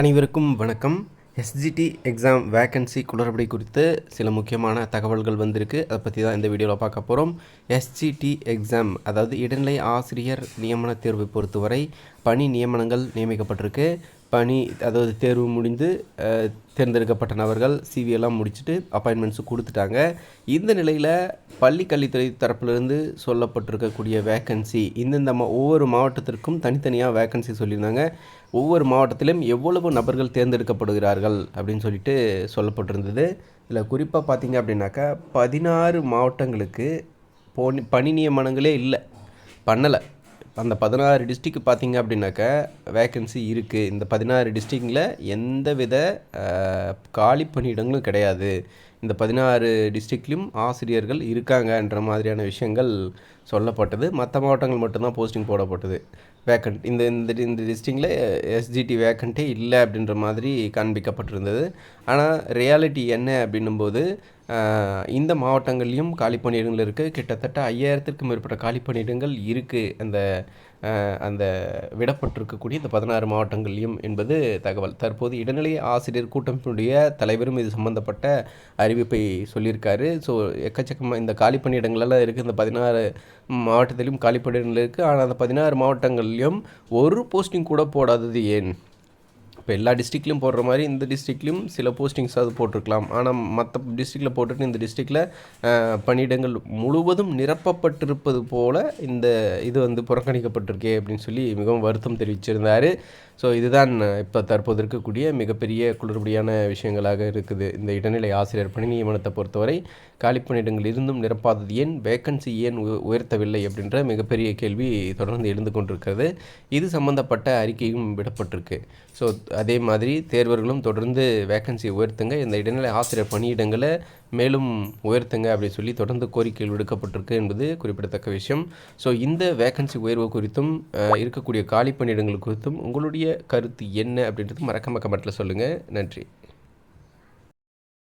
அனைவருக்கும் வணக்கம். SGT exam vacancy குளறுபடி குறித்து சில முக்கியமான தகவல்கள் வந்திருக்கு. அதை பற்றி தான் இந்த வீடியோவில் பார்க்க போகிறோம் எஸ்ஜிடி எக்ஸாம் அதாவது இடைநிலை ஆசிரியர் நியமன தேர்வை பொறுத்தவரை பணி நியமனங்கள் நியமிக்கப்பட்டிருக்கு. பணி அதாவது தேர்வு முடிந்து தேர்ந்தெடுக்கப்பட்ட நபர்கள் சிவியெல்லாம் முடிச்சுட்டு அப்பாயின்மெண்ட்ஸு கொடுத்துட்டாங்க. இந்த நிலையில் பள்ளி கல்வித்துறை தரப்பிலிருந்து சொல்லப்பட்டிருக்கக்கூடிய வேக்கன்சி இந்தந்த மா ஒவ்வொரு மாவட்டத்திற்கும் தனித்தனியாக வேக்கன்சி சொல்லியிருந்தாங்க. ஒவ்வொரு மாவட்டத்திலும் எவ்வளவு நபர்கள் தேர்ந்தெடுக்கப்படுகிறார்கள் அப்படின்னு சொல்லிட்டு சொல்லப்பட்டிருந்தது. இதில் குறிப்பாக பார்த்தீங்க அப்படின்னாக்கா பதினாறு மாவட்டங்களுக்கு போனி பணி நியமனங்களே இல்லை. பண்ணலை. அந்த பதினாறு டிஸ்ட்ரிக்கு பார்த்தீங்க அப்படின்னாக்கா வேக்கன்சி இருக்குது இந்த பதினாறு டிஸ்ட்ரிக்டில் எந்த வித காலி பணியிடங்களும் கிடையாது. இந்த பதினாறு டிஸ்ட்ரிக்ட்லேயும் ஆசிரியர்கள் இருக்காங்கன்ற மாதிரியான விஷயங்கள் சொல்லப்பட்டது. மற்ற மாவட்டங்கள் மட்டும்தான் போஸ்டிங் போடப்பட்டது. வேக்கண்ட் இந்த இந்த இந்த டிஸ்ட்ரிக்டில் எஸ்ஜிடி வேக்கண்ட்டே இல்லை அப்படின்ற மாதிரி காண்பிக்கப்பட்டிருந்தது. ஆனால் ரியாலிட்டி என்ன அப்படின்னும்போது இந்த மாவட்டங்கள்லையும் காலி பணியிடங்கள் இருக்குது கிட்டத்தட்ட ஐயாயிரத்திற்கும் மேற்பட்ட காலி பணியிடங்கள் இருக்குது அந்த அந்த விடப்பட்டிருக்கக்கூடிய இந்த பதினாறு மாவட்டங்கள்லையும் என்பது தகவல். தற்போது இடைநிலை ஆசிரியர் கூட்டமைப்பினுடைய தலைவரும் இது சம்பந்தப்பட்ட அறிவிப்பை சொல்லியிருக்காரு. ஸோ எக்கச்சக்கமாக இந்த காலி பணியிடங்களெல்லாம் இருக்குது இந்த பதினாறு மாவட்டத்திலும் காலி பணியிடங்கள் இருக்குது ஆனால் அந்த பதினாறு மாவட்டங்கள் மாவட்டங்கள்லையும் ஒரு போஸ்டிங் கூட போடாதது ஏன்? இப்போ எல்லா டிஸ்ட்ரிக்ட்லையும் போடுற மாதிரி இந்த டிஸ்ட்ரிக்ட்லையும் சில போஸ்டிங்ஸ் அது போட்டிருக்கலாம். ஆனால் மற்ற டிஸ்ட்ரிக்டில் போட்டுட்டு இந்த டிஸ்ட்ரிக்டில் பணியிடங்கள் முழுவதும் நிரப்பப்பட்டிருப்பது போல இந்த இது வந்து புறக்கணிக்கப்பட்டிருக்கே அப்படின்னு சொல்லி மிகவும் வருத்தம் தெரிவிச்சிருந்தார். ஸோ இதுதான் இப்போ தற்போது இருக்கக்கூடிய மிகப்பெரிய குளிர்படியான விஷயங்களாக இருக்குது. இந்த இடைநிலை ஆசிரியர் பணி நியமனத்தை பொறுத்தவரை காலி பணியிடங்கள் இருந்தும் நிரப்பாதது ஏன்? வேக்கன்சி ஏன் உயர்த்தவில்லை அப்படின்ற மிகப்பெரிய கேள்வி தொடர்ந்து எழுந்து கொண்டிருக்கிறது. இது சம்பந்தப்பட்ட அறிக்கையும் விடப்பட்டிருக்கு. ஸோ அதே மாதிரி தேர்வர்களும் தொடர்ந்து வேக்கன்சி உயர்த்துங்க. இந்த இடைநிலை ஆசிரியர் பணியிடங்களை மேலும் உயர்த்துங்க அப்படின்னு சொல்லி தொடர்ந்து கோரிக்கைகள் விடுக்கப்பட்டிருக்கு என்பது குறிப்பிடத்தக்க விஷயம். ஸோ இந்த வேக்கன்சி உயர்வு குறித்தும் இருக்கக்கூடிய காலி பணியிடங்கள் குறித்தும் உங்களுடைய கருத்து என்ன அப்படின்றது மறக்காம கமெண்ட்டில் சொல்லுங்கள் நன்றி.